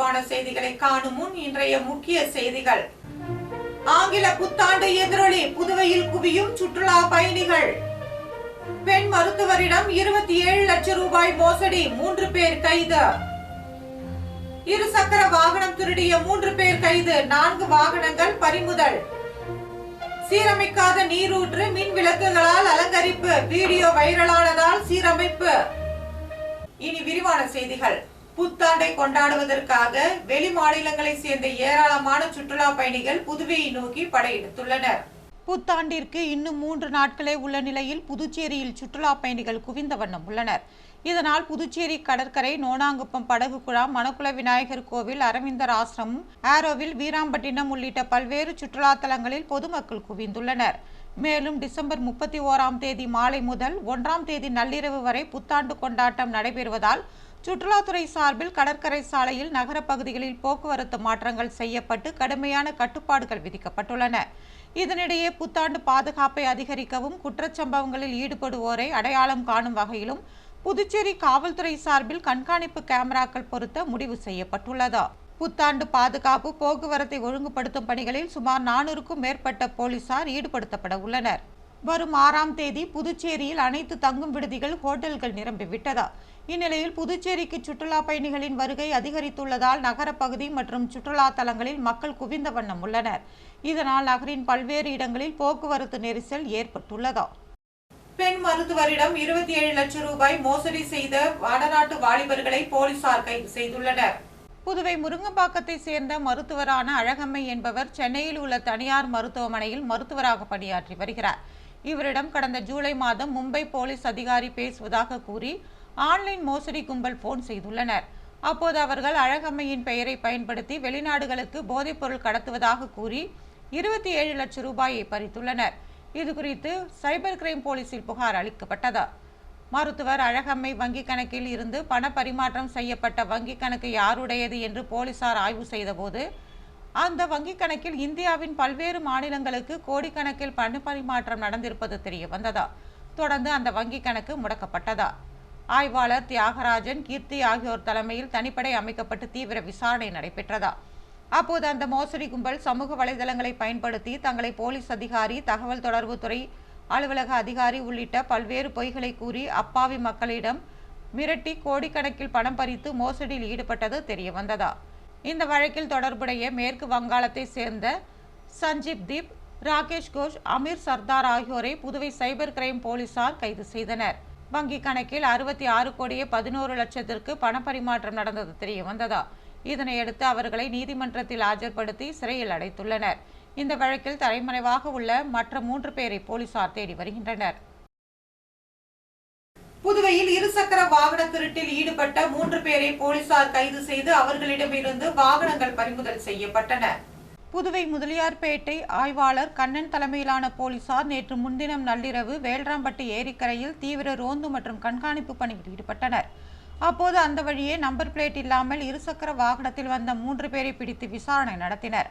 விரிவான செய்திகளை காணும் முன் இன்றைய முக்கிய செய்திகள். ஆங்கில புத்தாண்டு எதிரொலி புதுவையில் குவியும் சுற்றுலா பயணிகள். பெண் மருத்துவரிடம் இருபத்தி ஏழு லட்சம் ரூபாய் மோசடி மூன்று பேர் கைது. இருசக்கர வாகனம் திருடிய மூன்று பேர் கைது நான்கு வாகனங்கள் பறிமுதல். சீரமைக்காத நீரூற்று மின் விளக்குகளால் அலங்கரிப்பு வீடியோ வைரலானதால் சீரமைப்பு. இனி விரிவான செய்திகள். புத்தாண்டை கொண்டாடுவதற்காக வெளி மாநிலங்களை சேர்ந்த ஏராளமான சுற்றுலா பயணிகள் புதுவையை நோக்கி படையெடுத்துள்ளனர். புத்தாண்டிற்கு இன்னும் மூன்று நாட்களே உள்ள நிலையில் புதுச்சேரியில் சுற்றுலா பயணிகள் குவிந்த வண்ணம் உள்ளனர். இதனால் புதுச்சேரி கடற்கரை நோனாங்குப்பம் படகு குழாம் மணக்குள விநாயகர் கோவில் அரவிந்தர் ஆசிரமம் ஆரோவில் வீராம்பட்டினம் உள்ளிட்ட பல்வேறு சுற்றுலா தலங்களில் பொதுமக்கள் குவிந்துள்ளனர். மேலும் டிசம்பர் முப்பத்தி ஓராம் தேதி மாலை முதல் ஒன்றாம் தேதி நள்ளிரவு வரை புத்தாண்டு கொண்டாட்டம் நடைபெறுவதால் சுற்றுலாத்துறை சார்பில் கடற்கரை சாலையில் நகர பகுதிகளில் போக்குவரத்து மாற்றங்கள் செய்யப்பட்டு கடுமையான கட்டுப்பாடுகள் விதிக்கப்பட்டுள்ளன. இதனிடையே புத்தாண்டு பாதுகாப்பை அதிகரிக்கவும் குற்றச்சம்பவங்களில் ஈடுபடுவோரை அடையாளம் காணும் வகையிலும் புதுச்சேரி காவல்துறை சார்பில் கண்காணிப்பு கேமராக்கள் பொருத்த முடிவு செய்யப்பட்டுள்ளது. புத்தாண்டு பாதுகாப்பு போக்குவரத்தை ஒழுங்குபடுத்தும் பணிகளில் சுமார் நானூறுக்கும் மேற்பட்ட போலீசார் ஈடுபடுத்தப்பட உள்ளனர். வரும் ஆறாம் தேதி புதுச்சேரியில் அனைத்து தங்கும் விடுதிகள் ஹோட்டல்கள் நிரம்பிவிட்டதா. இந்நிலையில் புதுச்சேரிக்கு சுற்றுலா பயணிகளின் வருகை அதிகரித்துள்ளதால் நகரப்பகுதி மற்றும் சுற்றுலா தலங்களில் மக்கள் குவிந்த வண்ணம் உள்ளனர். இதனால் நகரின் பல்வேறு இடங்களில் போக்குவரத்து நெரிசல் ஏற்பட்டுள்ளது? பெண் மருத்துவரிடம் இருபத்தி ஏழு லட்சம் ரூபாய் மோசடி செய்த வடநாட்டு வாலிபர்களை போலீசார் கைது செய்துள்ளனர். புதுவை முருங்கம்பாக்கத்தை சேர்ந்த மருத்துவரான அழகம்மை என்பவர் சென்னையில் உள்ள தனியார் மருத்துவமனையில் மருத்துவராக பணியாற்றி வருகிறார். இவரிடம் கடந்த ஜூலை மாதம் மும்பை போலீஸ் அதிகாரி பேசுவதாக கூறி ஆன்லைன் மோசடி கும்பல் போன் செய்துள்ளனர். அப்போது அவர்கள் அழகம்மையின் பெயரை பயன்படுத்தி வெளிநாடுகளுக்கு போதைப்பொருள் கடத்துவதாக கூறி இருபத்தி ஏழு லட்சம் ரூபாயை பறித்துள்ளனர். இது குறித்து சைபர் கிரைம் போலீசில் புகார் அளிக்கப்பட்டது. மருத்துவர் அழகம்மை வங்கிக் கணக்கில் இருந்து பண பரிமாற்றம் செய்யப்பட்ட வங்கிக் கணக்கு யாருடையது என்று போலீசார் ஆய்வு செய்தபோது அந்த வங்கிக் கணக்கில் இந்தியாவின் பல்வேறு மாநிலங்களுக்கு கோடிக்கணக்கில் பண பரிமாற்றம் நடந்திருப்பது தெரிய வந்ததா தொடர்ந்து அந்த வங்கிக் கணக்கு முடக்கப்பட்டதா. ஆய்வாளர் தியாகராஜன் கீர்த்தி ஆகியோர் தலைமையில் தனிப்படை அமைக்கப்பட்டு தீவிர விசாரணை நடைபெற்றதா. அப்போது அந்த மோசடி கும்பல் சமூக வலைதளங்களை பயன்படுத்தி தங்களை போலீஸ் அதிகாரி தகவல் தொடர்புத்துறை அலுவலக அதிகாரி உள்ளிட்ட பல்வேறு பொய்களை கூறி அப்பாவி மக்களிடம் மிரட்டி கோடிக்கணக்கில் பணம் பறித்து மோசடியில் ஈடுபட்டது தெரிய வந்ததா இந்த வழக்கில் தொடர்புடைய மேற்கு வங்காளத்தை சேர்ந்த சஞ்சீப் தீப் ராகேஷ் கோஷ் அமீர் சர்தார் ஆகியோரை புதுவை சைபர் கிரைம் போலீசார் கைது செய்தனர். வங்கி கணக்கில் அறுபத்தி ஆறு கோடியே பதினோரு லட்சத்திற்கு பணப்பரிமாற்றம் நடந்தது தெரிய வந்ததா? இதனையடுத்து அவர்களை நீதிமன்றத்தில் ஆஜர்படுத்தி சிறையில் அடைத்துள்ளனர். இந்த வழக்கில் தலைமறைவாக உள்ள மற்ற மூன்று பேரை போலீசார் தேடி வருகின்றனர். புதுவையில் இருசக்கர வாகன திருட்டில் ஈடுபட்ட மூன்று பேரை போலீசார் கைது செய்து அவர்களிடமிருந்து வாகனங்கள் பறிமுதல் செய்யப்பட்டன. புதுவை முதலியார்பேட்டை ஆய்வாளர் கண்ணன் தலைமையிலான போலீசார் நேற்று முன்தினம் நள்ளிரவு வேல்ராம்பட்டி ஏரிக்கரையில் தீவிர ரோந்து மற்றும் கண்காணிப்பு பணியில் ஈடுபட்டனர். அப்போது அந்த வழியே நம்பர் பிளேட் இல்லாமல் இருசக்கர வாகனத்தில் வந்த மூன்று பேரை பிடித்து விசாரணை நடத்தினர்.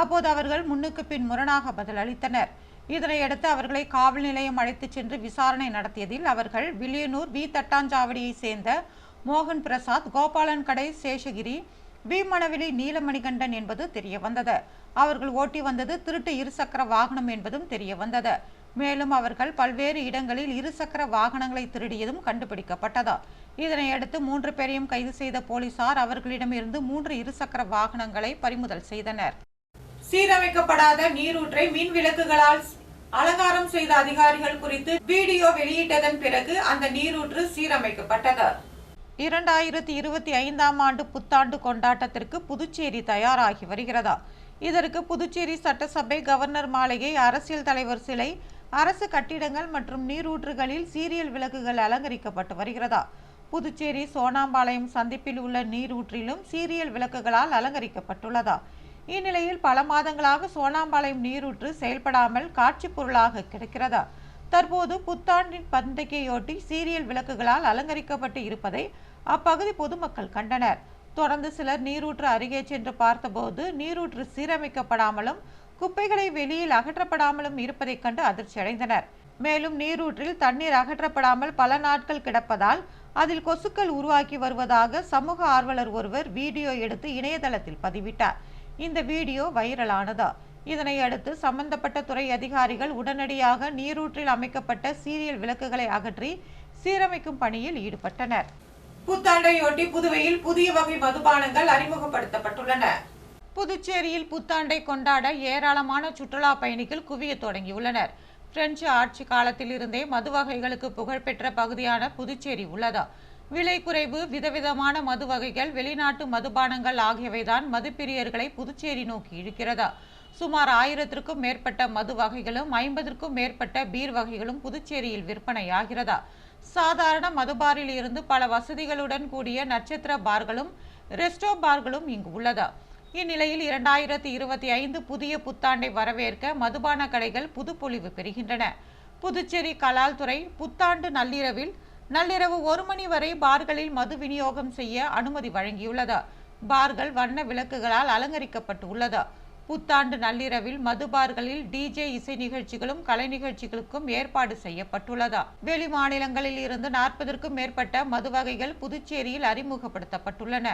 அப்போது அவர்கள் முன்னுக்கு பின் முரணாக பதில் அளித்தனர். இதனையடுத்து அவர்களை காவல் நிலையம் அழைத்துச் சென்று விசாரணை நடத்தியதில் அவர்கள் வில்லியனூர் வி. தட்டாஞ்சாவடியை சேர்ந்த மோகன் பிரசாத் கோபாலன் கடை சேஷகிரி வி நீலமணிகண்டன் என்பது தெரிய வந்தது அவர்கள் ஓட்டி வந்தது திருட்டு இருசக்கர வாகனம் என்பதும் தெரிய வந்தது மேலும் அவர்கள் பல்வேறு இடங்களில் இருசக்கர வாகனங்களை திருடியதும் கண்டுபிடிக்கப்பட்டது. இதனையடுத்து மூன்று பேரையும் கைது செய்த போலீசார் அவர்களிடமிருந்து மூன்று இருசக்கர வாகனங்களை பறிமுதல் செய்தனர். சீரமைக்கப்படாத நீரூற்றை மின் விளக்குகளால் அலங்காரம் செய்த அதிகாரிகள் குறித்து வீடியோ வெளியிட்டதன் பிறகு அந்த நீரூற்று சீரமைக்கப்பட்டது. இரண்டாயிரத்தி இருபத்தி ஐந்தாம் ஆண்டு புத்தாண்டு கொண்டாட்டத்திற்கு புதுச்சேரி தயாராகி வருகிறதா? இதற்கு புதுச்சேரி சட்டசபை கவர்னர் மாளிகை அரசியல் தலைவர் சிலை அரசு கட்டிடங்கள் மற்றும் நீரூற்றுகளில் சீரியல் விளக்குகள் அலங்கரிக்கப்பட்டு வருகிறதா? புதுச்சேரி சோனாம்பாளையம் சந்திப்பில் உள்ள நீரூற்றிலும் சீரியல் விளக்குகளால் அலங்கரிக்கப்பட்டுள்ளதா? இந்நிலையில் பல மாதங்களாக சோனாம்பாளையம் நீரூற்று செயல்படாமல் காட்சி பொருளாக கிடைக்கிறதா? தற்போது புத்தாண்டின் பண்டிகையொட்டி சீரியல் விளக்குகளால் அலங்கரிக்கப்பட்டு இருப்பதை அப்பகுதி பொதுமக்கள் கண்டனர். தொடர்ந்து சிலர் நீரூற்று அருகே சென்று பார்த்தபோது நீரூற்று சீரமைக்கப்படாமலும் குப்பைகளை வெளியில் அகற்றப்படாமலும் இருப்பதைக் கண்டு அதிர்ச்சி அடைந்தனர் மேலும் நீரூற்றில் தண்ணீர் அகற்றப்படாமல் பல நாட்கள் கிடப்பதால் அதில் கொசுக்கள் உருவாக்கி வருவதாக சமூக ஆர்வலர் ஒருவர் வீடியோ எடுத்து இணையதளத்தில் பதிவிட்டார். இந்த வீடியோ வைரலானதா. இதனை அடுத்து சம்பந்தப்பட்ட துறை அதிகாரிகள் உடனடியாக நீரூற்றில் அமைக்கப்பட்ட சீரியல் விளக்குகளை அகற்றி சீரமைக்கும் பணியில் ஈடுபட்டனர். புத்தாண்டையொட்டி புதுவையில் புதிய வகை மதுபானங்கள் அறிமுகப்படுத்தப்பட்டுள்ளன. புதுச்சேரியில் புத்தாண்டை கொண்டாட ஏராளமான சுற்றுலா பயணிகள் குவிய தொடங்கியுள்ளனர். பிரெஞ்சு ஆட்சி காலத்தில் இருந்தே மது வகைகளுக்கு புகழ்பெற்ற பகுதியான புதுச்சேரி உள்ளது? விலை குறைவு விதவிதமான மது வகைகள் வெளிநாட்டு மதுபானங்கள் ஆகியவைதான் மதுப்பிரியர்களை புதுச்சேரி நோக்கி இழுக்கிறது? சுமார் ஆயிரத்திற்கும் மேற்பட்ட மது வகைகளும் ஐம்பதற்கும் மேற்பட்ட பீர் வகைகளும் புதுச்சேரியில் விற்பனையாகிறதா? சாதாரண மதுபாரில் இருந்து பல வசதிகளுடன் கூடிய நட்சத்திர பார்களும் ரெஸ்டோ பார்களும் இங்கு உள்ளதா? இந்நிலையில் இரண்டாயிரத்தி இருபத்தி ஐந்து புதிய புத்தாண்டை வரவேற்க மதுபான கடைகள் புதுப்பொலிவு பெறுகின்றன. புதுச்சேரி கலால் துறை புத்தாண்டு நள்ளிரவில் நள்ளிரவு ஒரு மணி வரை பார்களில் மது விநியோகம் செய்ய அனுமதி வழங்கியுள்ளது. பார்கள் வண்ண விளக்குகளால் அலங்கரிக்கப்பட்டு உள்ளது. புத்தாண்டு நள்ளிரவில் மது பார்களில் டிஜே இசை நிகழ்ச்சிகளும் கலை நிகழ்ச்சிகளுக்கும் ஏற்பாடு செய்யப்பட்டுள்ளது? வெளி மாநிலங்களில் இருந்து நாற்பதற்கும் மேற்பட்ட மது வகைகள் புதுச்சேரியில் அறிமுகப்படுத்தப்பட்டுள்ளன.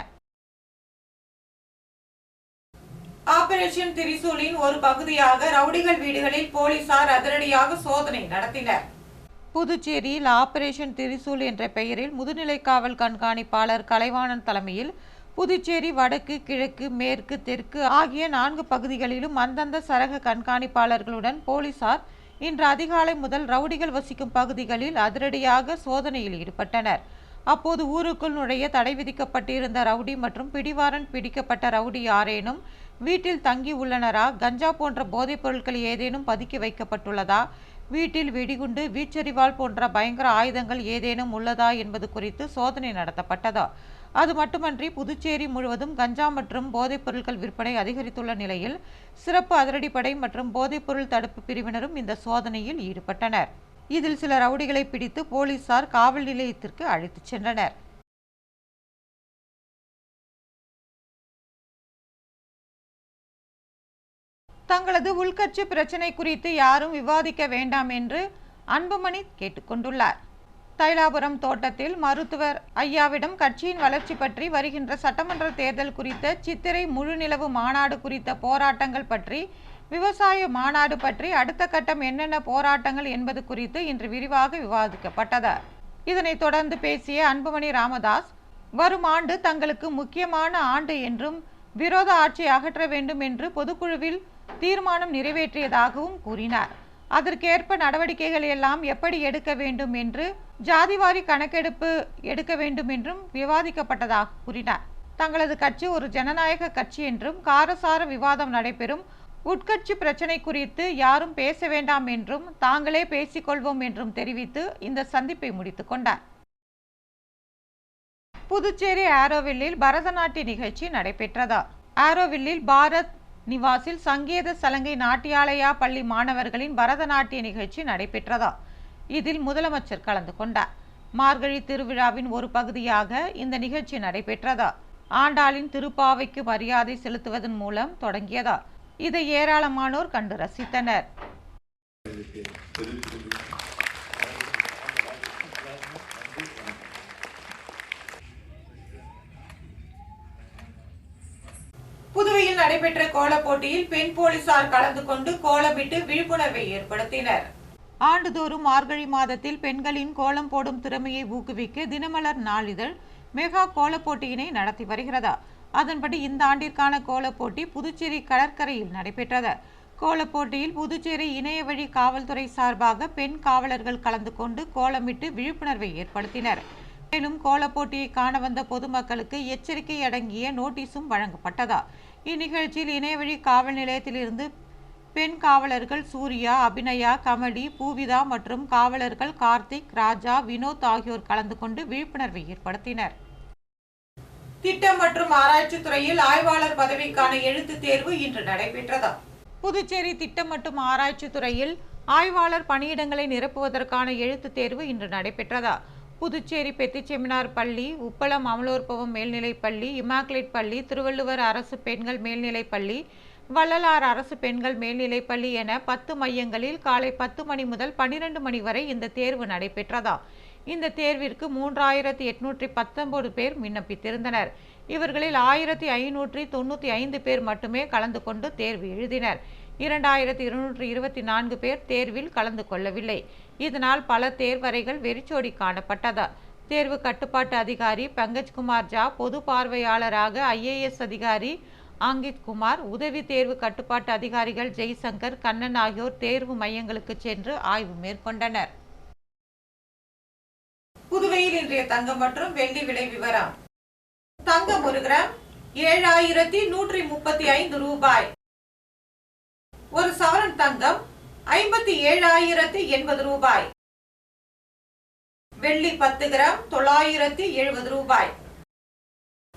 ஆபரேஷன் திரிசூலின் ஒரு பகுதியாக ரவுடிகள் வீடுகளில் போலீசார் அதிரடியாக சோதனை நடத்தினர். புதுச்சேரியில் ஆபரேஷன் திரிசூல் என்ற பெயரில் முதுநிலை காவல் கண்காணிப்பாளர் கலைவாணன் தலைமையில் புதுச்சேரி வடக்கு கிழக்கு மேற்கு தெற்கு ஆகிய நான்கு பகுதிகளிலும் அந்தந்த சரக கண்காணிப்பாளர்களுடன் போலீசார் இன்று அதிகாலை முதல் ரவுடிகள் வசிக்கும் பகுதிகளில் அதிரடியாக சோதனையில் ஈடுபட்டனர். அப்போது ஊருக்குள் நுழைய தடை விதிக்கப்பட்டிருந்த ரவுடி மற்றும் பிடிவாரன் பிடிக்கப்பட்ட ரவுடி யாரேனும் வீட்டில் தங்கி உள்ளனரா? கஞ்சா போன்ற போதைப் பொருட்கள் ஏதேனும் பதுக்கி வைக்கப்பட்டுள்ளதா? வீட்டில் வெடிகுண்டு வீச்சரிவாள் போன்ற பயங்கர ஆயுதங்கள் ஏதேனும் உள்ளதா என்பது குறித்து சோதனை நடத்தப்பட்டதா. அது மட்டுமன்றி புதுச்சேரி முழுவதும் கஞ்சா மற்றும் போதைப் பொருட்கள் விற்பனை அதிகரித்துள்ள நிலையில் சிறப்பு அதிரடிப்படை மற்றும் போதைப்பொருள் தடுப்பு பிரிவினரும் இந்த சோதனையில் ஈடுபட்டனர். இதில் சில ரவுடிகளை பிடித்து போலீசார் காவல் நிலையத்திற்கு அழைத்துச் சென்றனர். தங்களது உள்கட்சி பிரச்சினை குறித்து யாரும் விவாதிக்க வேண்டாம் என்று அன்புமணி கேட்டுக்கொண்டுள்ளார் தைலாபுரம் தோட்டத்தில் மருத்துவர் ஐயாவிடம் கட்சியின் வளர்ச்சி பற்றி வருகின்ற சட்டமன்ற தேர்தல் குறித்த சித்திரை முழுநிலவு மாநாடு குறித்த போராட்டங்கள் பற்றி விவசாய மாநாடு பற்றி அடுத்த கட்டம் என்னென்ன போராட்டங்கள் என்பது குறித்து இன்று விரிவாக விவாதிக்கப்பட்டது. இதனைத் தொடர்ந்து பேசிய அன்புமணி ராமதாஸ் வரும் ஆண்டு தங்களுக்கு முக்கியமான ஆண்டு என்றும் விரோத ஆட்சி அகற்ற வேண்டும் என்று பொதுக்குழுவில் தீர்மானம் நிறைவேற்றியதாகவும் கூறினார். அதற்கேற்ப நடவடிக்கைகள் எல்லாம் எப்படி எடுக்க வேண்டும் என்று ஜாதிவாரி கணக்கெடுப்பு எடுக்க வேண்டும் என்றும் விவாதிக்கப்பட்டதாக கூறினார். தங்களது கட்சி ஒரு ஜனநாயக கட்சி என்றும் காரசார விவாதம் நடைபெறும். உட்கட்சி பிரச்சினை குறித்து யாரும் பேச வேண்டாம் என்றும் தாங்களே பேசிக்கொள்வோம் என்றும் தெரிவித்து இந்த சந்திப்பை முடித்து கொண்டார். புதுச்சேரி ஆரோவில்லில் பரதநாட்டிய நிகழ்ச்சி நடைபெற்றதா. ஆரோவில்லில் பாரத் நிவாசில் சங்கீத சலங்கை நாட்டியாலயா பள்ளி மாணவர்களின் பரதநாட்டிய நிகழ்ச்சி நடைபெற்றதா? இதில் முதலமைச்சர் கலந்து கொண்டார். மார்கழி திருவிழாவின் ஒரு பகுதியாக இந்த நிகழ்ச்சி நடைபெற்றதா? ஆண்டாளின் திருப்பாவைக்கு மரியாதை செலுத்துவதன் மூலம் தொடங்கியதா? இதை ஏராளமானோர் கண்டு ரசித்தனர். புதுவையில் நடைபெற்ற கோலப் போட்டியில் பெண் போலீசார் கலந்து கொண்டு கோலமிட்டு விழிப்புணர்வை ஏற்படுத்தினர். ஆண்டுதோறும் மார்கழி மாதத்தில் பெண்களின் கோலம் போடும் திறமையை ஊக்குவிக்க தினமலர் நாளிதழ் மெகா கோலப் போட்டியினை நடத்தி வருகிறது. அதன்படி இந்த ஆண்டிற்கான கோலப் போட்டி புதுச்சேரி கடற்கரையில் நடைபெற்றது. கோலப் போட்டியில் புதுச்சேரி இணையவழி காவல்துறை சார்பாக பெண் காவலர்கள் கலந்து கொண்டு கோலமிட்டு விழிப்புணர்வை ஏற்படுத்தினர். மேலும் கோலப்போட்டியை காண வந்த பொதுமக்களுக்கு எச்சரிக்கை அடங்கிய நோட்டீஸும் வழங்கப்பட்டதா? இந்நிகழ்ச்சியில் இணையவழி காவல் நிலையத்திலிருந்து பெண் காவலர்கள் சூர்யா அபிநயா கமலி பூவிதா மற்றும் காவலர்கள் கார்த்திக் ராஜா வினோத் ஆகியோர் கலந்து கொண்டு விழிப்புணர்வை ஏற்படுத்தினர். திட்டம் மற்றும் ஆராய்ச்சி துறையில் ஆய்வாளர் பதவிக்கான எழுத்து தேர்வு இன்று நடைபெற்றதா? புதுச்சேரி திட்டம் மற்றும் ஆராய்ச்சி துறையில் ஆய்வாளர் பணியிடங்களை நிரப்புவதற்கான எழுத்து தேர்வு இன்று நடைபெற்றதா? புதுச்சேரி பெத்தி செமினார் பள்ளி உப்பளம் அமலோற்பவம் மேல்நிலைப் பள்ளி இமாக்லேட் பள்ளி திருவள்ளுவர் அரசு பெண்கள் மேல்நிலைப் பள்ளி வள்ளலார் அரசு பெண்கள் மேல்நிலைப் பள்ளி என பத்து மையங்களில் காலை பத்து மணி முதல் பன்னிரண்டு மணி வரை இந்த தேர்வு நடைபெற்றதா? இந்த தேர்விற்கு மூன்றாயிரத்தி எட்நூற்றி பத்தொன்பது பேர் விண்ணப்பித்திருந்தனர். இவர்களில் ஆயிரத்தி ஐநூற்றி தொண்ணூற்றி ஐந்து பேர் மட்டுமே கலந்து கொண்டு தேர்வு எழுதினர். இரண்டாயிரத்தி இருநூற்றி இருபத்தி நான்கு பேர் தேர்வில் கலந்து கொள்ளவில்லை. இதனால் பல தேர்வறைகள் வெறிச்சோடி காணப்பட்டதால் தேர்வு கட்டுப்பாட்டு அதிகாரி பங்கஜ்குமார் ஜா பொது பார்வையாளராக ஐஏஎஸ் அதிகாரி அங்கித் குமார் உதவி தேர்வு கட்டுப்பாட்டு அதிகாரிகள் ஜெய்சங்கர் கண்ணன் ஆகியோர் தேர்வு மையங்களுக்கு சென்று ஆய்வு மேற்கொண்டனர். புதுவையில் இன்றைய தங்கம் மற்றும் வெள்ளி விலை விவரம். தங்கம் ஒரு கிராம் ஏழாயிரத்தி நூற்றி முப்பத்தி ஐந்து ரூபாய். ஒரு சவரன் தங்கம் ஐம்பத்தி ஏழாயிரத்தி எண்பது ரூபாய். வெள்ளி பத்து கிராம் தொள்ளாயிரத்தி எழுபது ரூபாய்.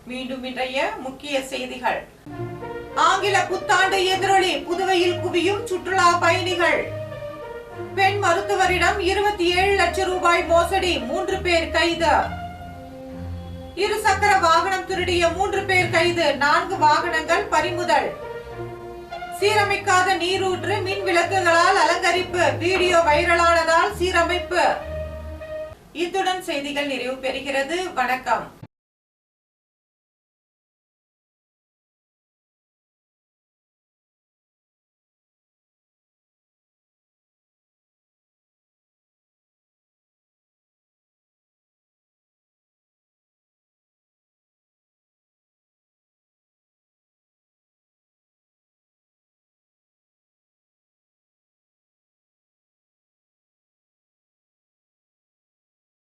மீண்டும் இன்றைய முக்கிய செய்திகள். ஆங்கில புத்தாண்டு எதிரொலி புதுவையில் குவியும் சுற்றுலா பயணிகள். பெண் மருத்துவரிடம் இருபத்தி ஏழு லட்சம் ரூபாய் மோசடி மூன்று பேர் கைது. இருசக்கர வாகனம் திருடிய மூன்று பேர் கைது நான்கு வாகனங்கள் பறிமுதல். சீரமைக்காத நீரூற்று மின் விளக்குகளால் அலங்கரிப்பு. வீடியோ வைரலானதால் சீரமைப்பு. இத்துடன் செய்திகள் நிறைவு பெறுகிறது. வணக்கம்.